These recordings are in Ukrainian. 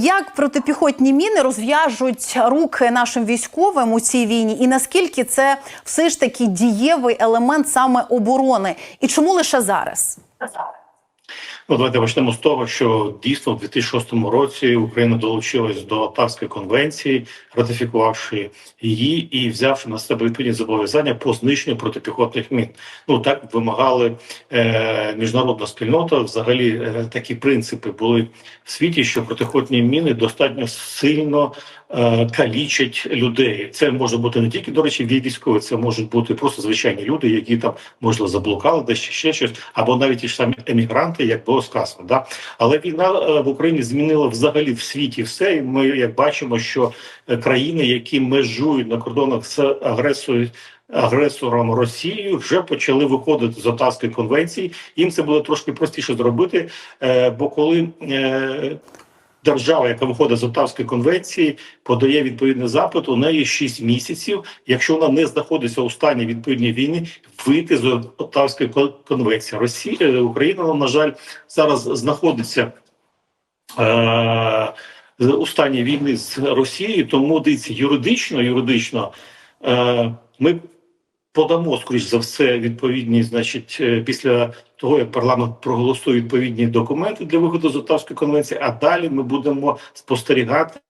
Як протипіхотні міни розв'яжуть руки нашим військовим у цій війні, і наскільки це все ж таки дієвий елемент саме оборони? І чому лише зараз? Ну, давайте почнемо з того, що дійсно в 2006 році Україна долучилась до Оттавської конвенції, ратифікувавши її і взявши на себе відповідні зобов'язання по знищенню протипіхотних мін. Ну так вимагали е, міжнародна спільнота. Взагалі е, такі принципи були в світі, що протипіхотні міни достатньо сильно е, калічать людей. Це може бути не тільки до речі, військові, це можуть бути просто звичайні люди, які там можливо заблукали, десь ще щось, або навіть ті ж самі емігранти, як було сказано. Да? Але війна е, в Україні змінила взагалі в світі все. І ми як бачимо, що е, країни, які межують на кордонах з агресою. агресором Росією, вже почали виходити з Отавської конвенції. Їм це було трошки простіше зробити, е, бо коли Держава, яка виходить з Оттавської конвенції, подає відповідний запит. У неї 6 місяців. Якщо вона не знаходиться у стані відповідної війни, вийти з Оттавської кон- конвенції. Росія е, Україна, на жаль, зараз знаходиться е, у стані війни з Росією. Тому дивіться, юридично, юридично е, ми подамо скоріш за все відповідні, значить, е, після того як парламент проголосує відповідні документи для виходу з Оттавської конвенції. А далі ми будемо спостерігати.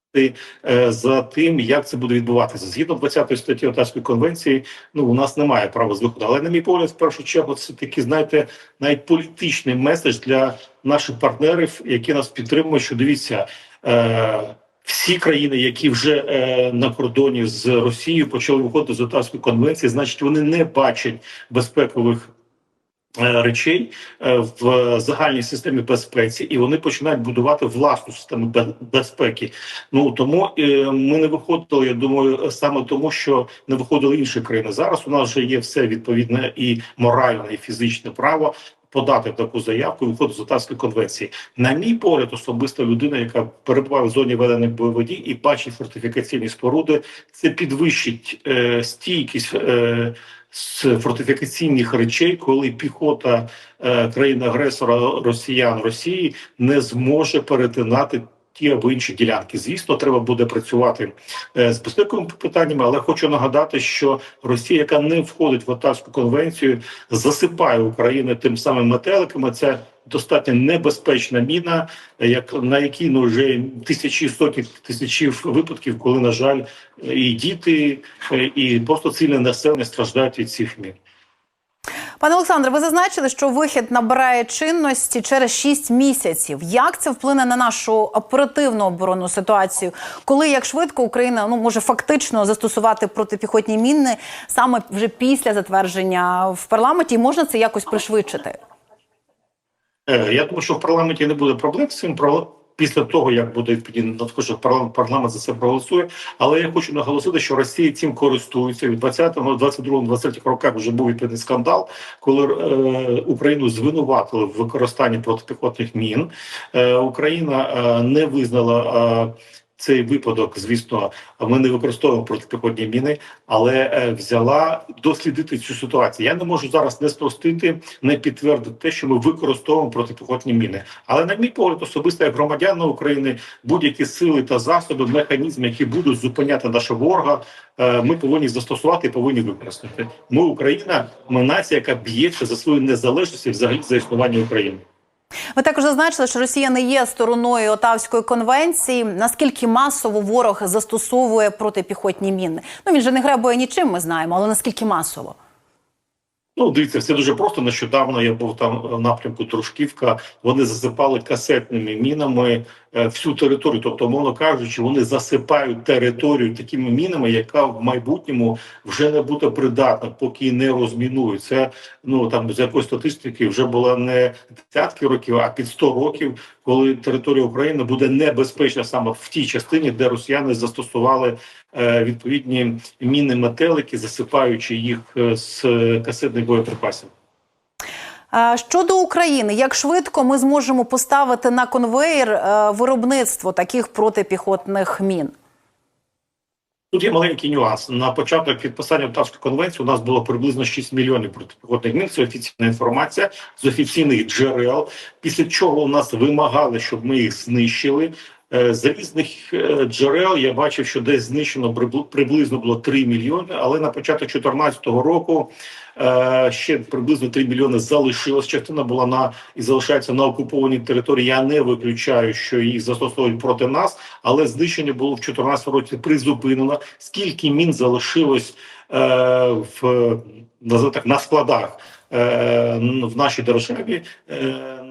е, За тим, як це буде відбуватися, згідно 20 статті Отавської конвенції, ну у нас немає права з виходу. Але на мій погляд, в першу чергу, це такий, знаєте, навіть політичний меседж для наших партнерів, які нас підтримують. Що дивіться, е, всі країни, які вже е, на кордоні з Росією почали виходити з Отавської конвенції, значить вони не бачать безпекових. е, Речей е, в загальній системі безпеці, і вони починають будувати власну систему безпеки. Ну тому е, ми не виходили. Я думаю, саме тому, що не виходили інші країни. Зараз у нас вже є все відповідне і моральне, і фізичне право подати таку заявку і виходити з Отавської конвенції. На мій погляд, особисто людина, яка перебуває в зоні ведених бойових дій і бачить фортифікаційні споруди, це підвищить е, стійкість. Е, з фортифікаційних речей, коли піхота е, країни-агресора Росіян Росії не зможе перетинати ті або інші ділянки. Звісно, треба буде працювати е, з безпековими питаннями, але хочу нагадати, що Росія, яка не входить в Отавську конвенцію, засипає Україну тим самим метеликами. Це достатньо небезпечна міна, як на якій ну вже тисячі сотні тисячі випадків, коли на жаль, і діти, і просто цивільне населення страждають від цих мін. Пане Олександре, ви зазначили, що вихід набирає чинності через 6 місяців. Як це вплине на нашу оперативну оборонну ситуацію, коли як швидко Україна ну може фактично застосувати протипіхотні міни саме вже після затвердження в парламенті, і можна це якось пришвидшити? Е, Я думаю, що в парламенті не буде проблем з цим. Після того, як буде надходжу парламент, парламент за це проголосує. Але я хочу наголосити, що Росія цим користується від 20-го, 22-го, 23 роках вже був відповідний скандал, коли е, Україну звинуватили в використанні протипіхотних мін. Е, Україна е, не визнала. Е, цей випадок, звісно, ми не використовуємо протипіхотні міни, але е, взяла дослідити цю ситуацію. Я не можу зараз не спростити, не підтвердити те, що ми використовуємо протипіхотні міни. Але на мій погляд, особисто як громадяна України, будь-які сили та засоби, механізми, які будуть зупиняти нашого ворога, е, ми повинні застосувати і повинні використати. Ми Україна, ми нація, яка б'ється за свою незалежність і взагалі за існування України. Ви також зазначили, що Росія не є стороною Отавської конвенції. Наскільки масово ворог застосовує протипіхотні міни? Ну він же не гребує нічим, ми знаємо, але наскільки масово? Ну, дивіться, все дуже просто. Нещодавно я був там в напрямку Трушківка. Вони засипали касетними мінами е, всю територію. Тобто, мовно кажучи, вони засипають територію такими мінами, яка в майбутньому вже не буде придатна, поки не розмінують. Це ну там з якоїсь статистики вже було не десятки років, а під 100 років, коли територія України буде небезпечна саме в тій частині, де росіяни застосували відповідні міни метелики, засипаючи їх е, з касетних боєприпасів. Е, Щодо України, як швидко ми зможемо поставити на конвейер е, виробництво таких протипіхотних мін? Тут є маленький нюанс. На початок підписання Оттавської конвенції у нас було приблизно 6 мільйонів протипіхотних мін. Це офіційна інформація з офіційних джерел. Після чого у нас вимагали, щоб ми їх знищили. Е, З різних е, джерел я бачив, що десь знищено приблизно було 3 мільйони, але на початок 2014 року е, ще приблизно 3 мільйони залишилось. Частина була на і залишається на окупованій території. Я не виключаю, що їх застосовують проти нас, але знищення було в 2014 році призупинено. Скільки мін залишилось в так на складах? В нашій державі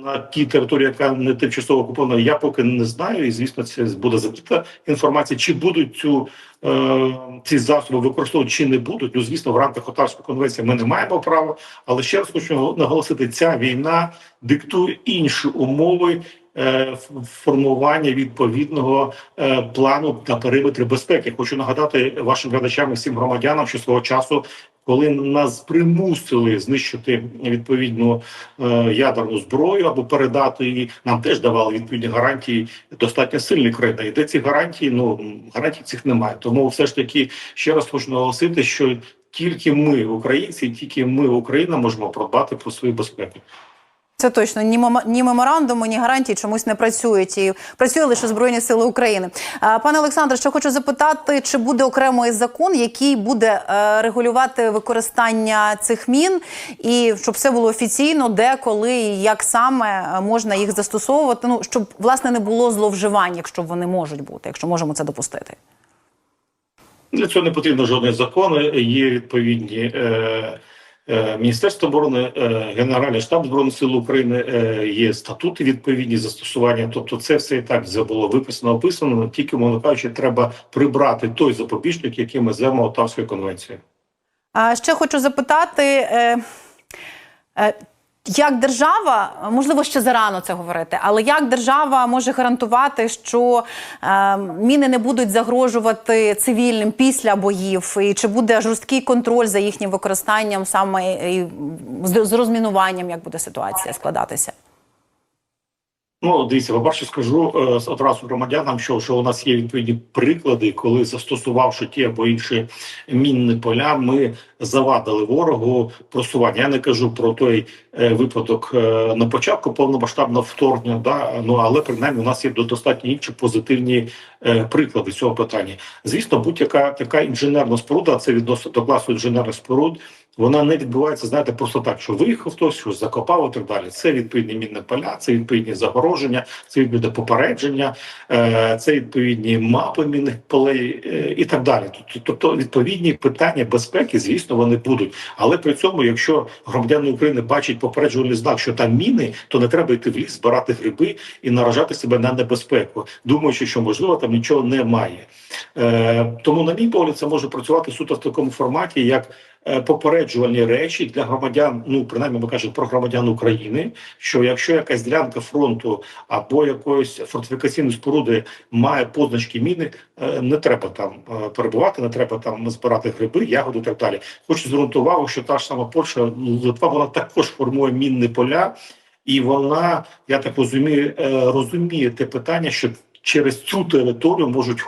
на тій території, яка не тимчасово окупована, я поки не знаю, і звісно, це буде закрита інформація. Чи будуть цю е, ці засоби використовувати, чи не будуть? Ну звісно, в рамках Отавської конвенції ми не маємо права. Але ще раз хочу наголосити: ця війна диктує інші умови. е, Формування відповідного е, плану на периметри безпеки. Хочу нагадати вашим глядачам і всім громадянам, що свого часу, коли нас примусили знищити відповідну е, ядерну зброю або передати її, нам теж давали відповідні гарантії достатньо сильні країни. І де ці гарантії? Ну гарантій цих немає. Тому все ж таки ще раз хочу наголосити, що тільки ми, українці, тільки ми, Україна, можемо подбати про свою безпеку. Це точно ні ні меморандуму, ні гарантії чомусь не працюють і працює лише Збройні Сили України. Пане Олександре, що хочу запитати, чи буде окремий закон, який буде е, регулювати використання цих мін, і щоб все було офіційно, де, коли і як саме е, можна їх застосовувати? Ну щоб власне не було зловживань, якщо вони можуть бути, якщо можемо це допустити. Для цього не потрібно жодних законів. Є відповідні е, е, Міністерство оборони, е, Генеральний штаб збройних сил України, е, є статути відповідні застосування. Тобто, це все і так було виписано, описано. Тільки мовно кажучи, треба прибрати той запобіжник, який ми звемо Отавською конвенцією. А ще хочу запитати. Як держава, можливо, ще зарано це говорити, але як держава може гарантувати, що е, міни не будуть загрожувати цивільним після боїв, і чи буде жорсткий контроль за їхнім використанням саме і з розмінуванням, як буде ситуація складатися? Ну, дивіться, по-перше, скажу е, одразу громадянам, що, що у нас є відповідні приклади, коли застосувавши ті або інші мінні поля, ми завадили ворогу просування. Я не кажу про той е, випадок е, на початку повномасштабного вторгнення, да ну але принаймні у нас є до- достатньо інші позитивні е, приклади цього питання. Звісно, будь-яка така інженерна споруда, це відносно до класу інженерних споруд. Вона не відбувається, знаєте, просто так, що виїхав хтось, щось закопав і так далі. Це відповідні мінні поля, це відповідні загороження, це відповідне попередження, е, це відповідні мапи мінних полей е, і так далі. Тобто відповідні питання безпеки, звісно, вони будуть. Але при цьому, якщо громадяни України бачать попереджувальний знак, що там міни, то не треба йти в ліс, збирати гриби і наражати себе на небезпеку, думаючи, що можливо там нічого немає. Е, тому, на мій погляд, це може працювати суто в такому форматі, як е, попереджувальні речі для громадян. Ну принаймні, ми кажемо про громадян України. Що якщо якась ділянка фронту або якоїсь фортифікаційної споруди має позначки міни, е, не треба там перебувати, не треба там збирати гриби, ягоди і так далі. Хочу звернути увагу, що та ж сама Польща, ну, Литва, вона також формує мінні поля, і вона, я так розумію, розуміє те питання, що через цю територію можуть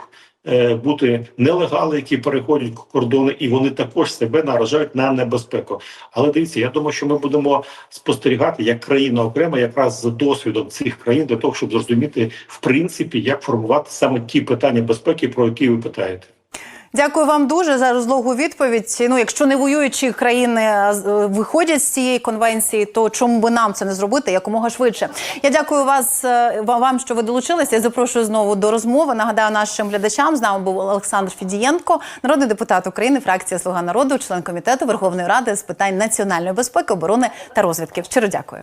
бути нелегали, які переходять кордони, і вони також себе наражають на небезпеку. Але дивіться, я думаю, що ми будемо спостерігати як країна окремо, якраз за досвідом цих країн, для того, щоб зрозуміти в принципі, як формувати саме ті питання безпеки, про які ви питаєте. Дякую вам дуже за розлогу відповідь. Ну, якщо не воюючі країни е, виходять з цієї конвенції, то чому би нам це не зробити якомога швидше? Я дякую вас е, вам, що ви долучилися. Я запрошую знову до розмови. Нагадаю нашим глядачам. З нами був Олександр Фідієнко, народний депутат України, фракція Слуга народу, член комітету Верховної Ради з питань національної безпеки, оборони та розвідки. Щиро дякую.